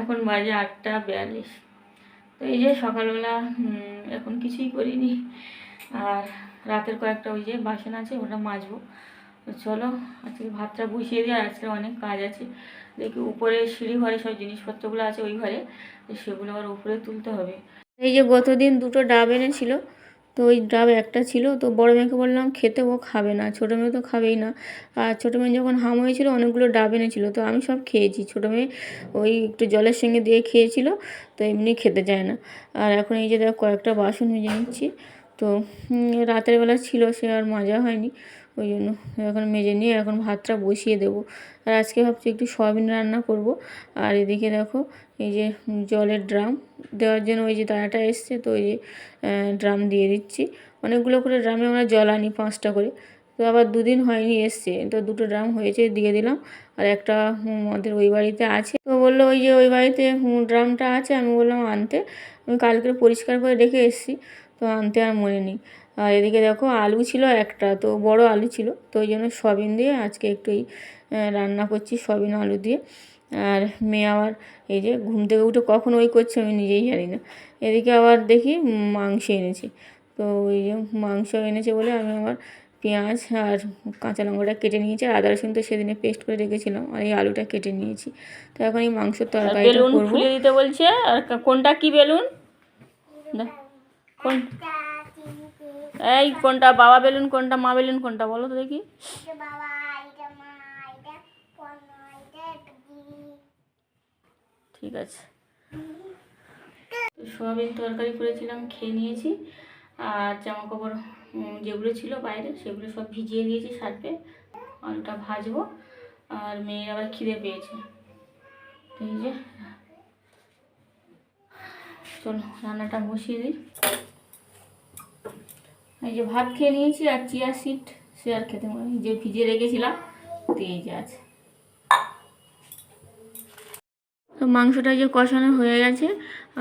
এখন বাজে আটটা বিয়াল্লিশ। তো এই যে সকালবেলা এখন কিছুই করিনি। আর রাতের কয়েকটা ওই যে বাসন আছে, ওটা মাজবো। তো চলো, আজকে ভাতটা বসিয়ে দিই, আর আজকে অনেক কাজ আছে। দেখি উপরে সিঁড়ি ঘরে সব জিনিসপত্রগুলো আছে ওই ঘরে সেগুলো আবার উপরে তুলতে হবে। এই যে গতদিন দুটো ডাব এনেছিল তো ওই ডাব একটা ছিল, তো বড় মেয়েকে বললাম, খেতে ও খাবে না, ছোটো মেয়ে তো খাবেই না। আর ছোটো মেয়ে যখন হাম হয়েছিল, অনেকগুলো ডাব এনেছিল, তো আমি সব খেয়েছি। ছোটো মেয়ে ওই একটু জলের সঙ্গে দিয়ে খেয়েছিল, তো এমনি খেতে চায় না। আর এখন এই যে দেখ, কয়েকটা বাসন ভেজে নিচ্ছি। তো রাতের বেলা ছিল, সে আর মাজা হয়নি। ওই জন্য এখন মেজে নিয়ে এখন ভাতটা বসিয়ে দেবো। আর আজকে ভাবছি একটু সয়াবিন রান্না করব। আর এদিকে দেখো এই যে জলের ড্রাম দেওয়ার জন্য ওই যে দাঁড়াটা এসছে তো ওই যে ড্রাম দিয়ে দিচ্ছি। অনেকগুলো করে ড্রামে আমরা জল আনি পাঁচটা করে। তো আবার দুদিন হয়নি এসছে, তো দুটো ড্রাম হয়েছে দিয়ে দিলাম। আর একটা আমাদের ওই বাড়িতে আছে। তো বলল ওই যে ওই বাড়িতে ড্রামটা আছে, আমি বললাম আনতে। আমি কালকে পরিষ্কার করে রেখে এসেছি, তো আনতে আর মনে নেই। আর এদিকে দেখো আলু ছিল একটা তো বড় আলু ছিল। তো ওই জন্য সয়াবিন দিয়ে আজকে একটু এই রান্না করছি সয়াবিন আলু দিয়ে। আর মেয়ে আবার এই যে ঘুম থেকে উঠে কখন ওই করছে আমি নিজেই জানি না। এদিকে আবার দেখি মাংস এনেছে। তো ওই যে মাংস এনেছে বলে আমি আবার পেঁয়াজ আর কাঁচা লঙ্কাটা কেটে নিয়েছি। আর আদা রসুন তো সেদিনে পেস্ট করে রেখেছিলাম আর এই আলুটা কেটে নিয়েছি। তো এখন এই মাংসের তরকারিটা করব। ফুলিয়ে দিতে বলছে। আর কোনটা? কি বেলুন? কোন এই কোনটা বাবা বেলুন কোনটা মা বেলুন কোনটা বলো তো দেখি। ঠিক আছে। সোয়াবিন তরকারি করেছিলাম খেয়ে নিয়েছি। আর জামা কাপড় যেগুলো ছিল বাইরে সেগুলো সব ভিজিয়ে দিয়েছি সার্ফে। আলুটা ভাজবো আর মেয়ের আবার খিদে পেয়েছে। এই যে চলো রান্নাটা বসিয়ে দিই। এই যে ভাত খেয়ে নিয়েছি আর চিয়া সিট সে আর খেতে পারি যে ভিজিয়ে রেখেছিলাম এই যে আছে। তো মাংসটা যে কষানো হয়ে গেছে,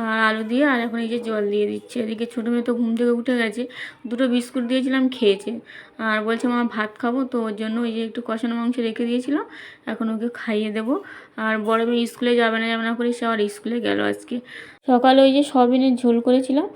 আর আলু দিয়ে, আর এখন এই যে জল দিয়ে দিচ্ছে। এদিকে ছোটো মেয়ে তো ঘুম থেকে উঠে গেছে, দুটো বিস্কুট দিয়েছিলাম, খেয়েছে। আর বলছে, মা, ভাত খাব। তো ওর জন্য ওই যে একটু কষানো মাংস রেখে দিয়েছিলাম, এখন ওকে খাইয়ে দেবো। আর বড় মেয়ে স্কুলে যাবে না যাবে না করে সে আবার স্কুলে গেল আজকে। সকালে ওই যে সবিনের ঝোল করেছিলাম,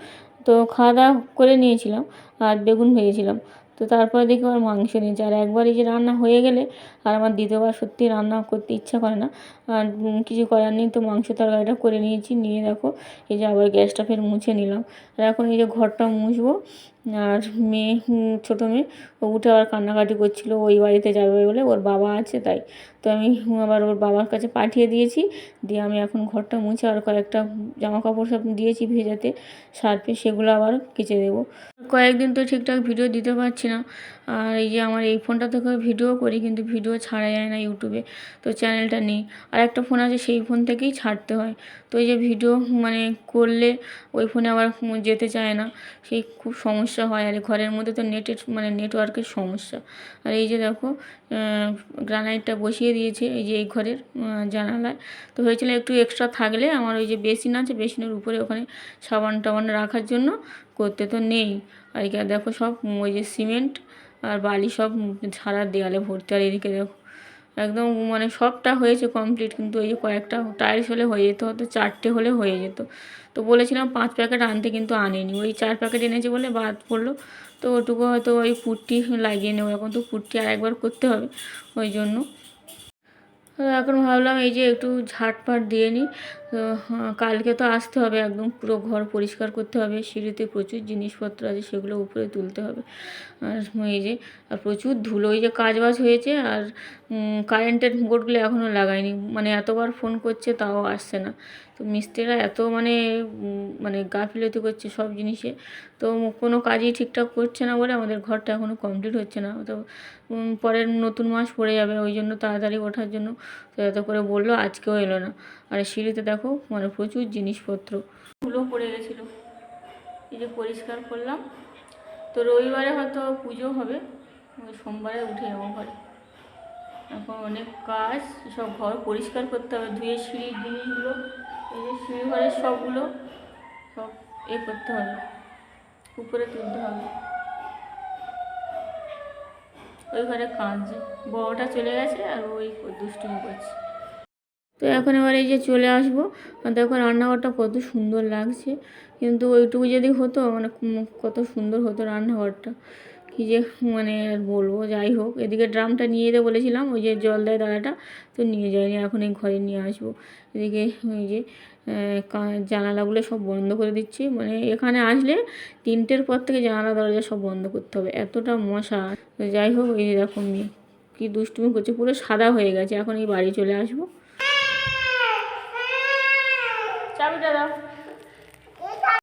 তো খাওয়া দাওয়া করে নিয়েছিলাম। আর বেগুন ভেজেছিলাম। তো তারপরে দেখি আবার মাংস নিয়েছে। আর একবার এই যে রান্না হয়ে গেলে আর আমার দ্বিতীয়বার সত্যি রান্না করতে ইচ্ছা করে না। আর কিছু করার নেই তো মাংস তরকারিটা করে নিয়েছি। নিয়ে দেখো, এই যে আবার গ্যাসটা ফের মুছে নিলাম। আর এখন এই যে ঘরটা মুছবো। আর মেয়ে ছোটো মেয়ে, ও উঠে আবার কান্নাকাটি করছিল, ওই বাড়িতে যাবে বলে ওর বাবা আছে তাই। তো আমি আবার ওর বাবার কাছে পাঠিয়ে দিয়েছি। দিয়ে আমি এখন ঘরটা মুছে আর কয়েকটা জামা কাপড় সব দিয়েছি ভেজাতে। সার্ফে সেগুলো আবার কেচে দেবো। কয়েকদিন তো ঠিকঠাক ভিডিও দিতে পারছি না। আর এই যে আমার এই ফোনটা থেকে ভিডিও করি, কিন্তু ভিডিও ছাড়া যায় না ইউটিউবে। তো চ্যানেলটা নেই। আর একটা ফোন আছে, সেই ফোন থেকেই ছাড়তে হয়। তো এই যে ভিডিও মানে করলে ওই ফোনে আবার যেতে চায় না। সেই খুব সমস্যা হয়। আর ঘরের মধ্যে তো নেটের মানে নেটওয়ার্কের সমস্যা। আর এই যে দেখো গ্রানাইটটা বসিয়ে দিয়েছে এই যে এই ঘরের জানালায়। তো হয়েছিল একটু এক্সট্রা থাকলে আমার ওই যে বেসিন আছে, বেসিনের উপরে ওখানে সাবান টাবান রাখার জন্য করতে তো নেই। আর এখানে দেখো সব ওই যে সিমেন্ট আর বালি সব ছাড়ার দেয়ালে ভর্তি। আর এদিকে দেখো একদম মানে সবটা হয়েছে কমপ্লিট কিন্তু এই যে কয়েকটা টাইলস হলে হয়ে যেত, হয়তো চারটে হলে হয়ে যেত। তো বলেছিলাম পাঁচ প্যাকেট আনতে, কিন্তু আনেনি। ওই চার প্যাকেট এনেছে বলে বাদ পড়ল। তো ওটুকু হয়তো ওই পুট্টি লাগিয়ে নেব। এখন তো পুট্টি আর একবার করতে হবে ওই জন্য। এখন ভাবলাম এই যে একটু ঝাটপাট দিয়ে নিই। তো হ্যাঁ, কালকে তো আসতে হবে একদম পুরো ঘর পরিষ্কার করতে হবে সিঁড়িতে প্রচুর জিনিসপত্র আছে সেগুলো উপরে তুলতে হবে। আর এই যে আর প্রচুর ধুলো এই যে কাজ বাজ হয়েছে আর কারেন্টের বোর্ডগুলো এখনও লাগায়নি মানে এতবার ফোন করছে তাও আসছে না। তো মিস্ত্রিরা এত মানে মানে গাফিলতি করছে সব জিনিসে। তো কোনো কাজই ঠিকঠাক করছে না বলে আমাদের ঘরটা এখনও কমপ্লিট হচ্ছে না। তো পরের নতুন মাস পড়ে যাবে ওই জন্য তাড়াতাড়ি ওঠার জন্য। তো এত করে বলল আজকেও এলো না। আর সিঁড়িতে দেখো মানে প্রচুর জিনিসপত্র। ধুলো পড়ে গেছিল। এই যে পরিষ্কার করলাম। তো রবিবারে হয়তো পুজো হবে। সোমবারে উঠে যাব ঘরে। এখন অনেক কাজ, সব ঘর পরিষ্কার করতে হবে। ধুয়ে সিঁড়ির জিনিসগুলো, এই যে সিঁড়ি ঘরের সবগুলো সব এ করতে হবে। উপরে তুলতে হবে। ওই ঘরে কাঁদছে। বড়টা চলে গেছে আর ওই দুষ্টুমি করছে। তো এখন এবার এই যে চলে আসব দেখো রান্নাঘরটা কত সুন্দর লাগছে। কিন্তু ওইটুকু যদি হতো মানে কত সুন্দর হতো রান্নাঘরটা। কী যে মানে আর বলব, যাই হোক, এদিকে ড্রামটা নিয়ে যেতে বলেছিলাম, ওই যে জল দেয় দাদাটা, তো নিয়ে যায়নি, এখন এই ঘরে নিয়ে আসব। এদিকে ওই যে জানালাগুলো সব বন্ধ করে দিচ্ছি মানে এখানে আসলে তিনটের পর থেকে জানালা, দরজা সব বন্ধ করতে হবে, এতটা মশা। যাই হোক, এই যে দেখো মেয়ে, কী দুষ্টুমি করছে, পুরো সাদা হয়ে গেছে, এখন এই বাড়ি চলে আসব। Obrigada.